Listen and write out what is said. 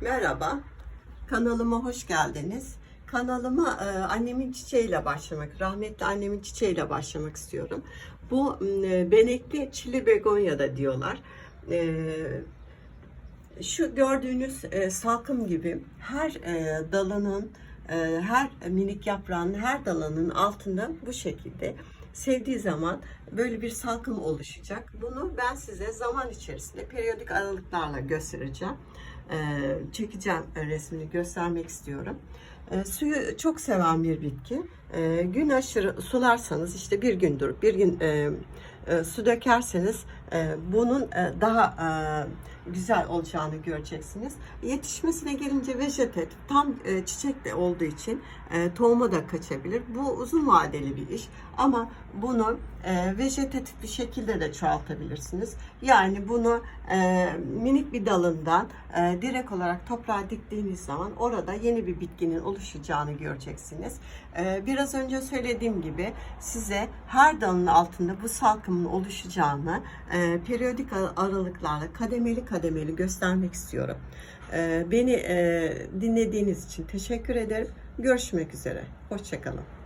Merhaba, kanalıma hoş geldiniz. Kanalıma e, annemin çiçeğiyle başlamak, rahmetli annemin çiçeğiyle başlamak istiyorum. Bu m, benekli çili begonya da diyorlar. E, şu gördüğünüz e, salkım gibi her e, dalının, e, her minik yaprağının, her dalının altında bu şekilde sevdiği zaman böyle bir salkım oluşacak. Bunu ben size zaman içerisinde periyodik aralıklarla göstereceğim. E, çekeceğim resmini göstermek istiyorum. E, suyu çok seven bir bitki. E, gün aşırı sularsanız işte bir gün durup bir gün e, e, su dökerseniz e, bunun e, daha e, güzel olacağını göreceksiniz. Yetişmesine gelince vejetatif tam e, çiçekle olduğu için e, tohuma da kaçabilir. Bu uzun vadeli bir iş ama bunu e, vejetatif bir şekilde de çoğaltabilirsiniz. Yani bunu e, minik bir dalından e, direkt olarak toprağa diktiğiniz zaman orada yeni bir bitkinin oluşacağını göreceksiniz. E, biraz önce söylediğim gibi size her dalın altında bu salkımın oluşacağını e, periyodik aralıklarla kademeli kademeli göstermek istiyorum. E, beni e, dinlediğiniz için teşekkür ederim. Görüşmek üzere. Hoşçakalın.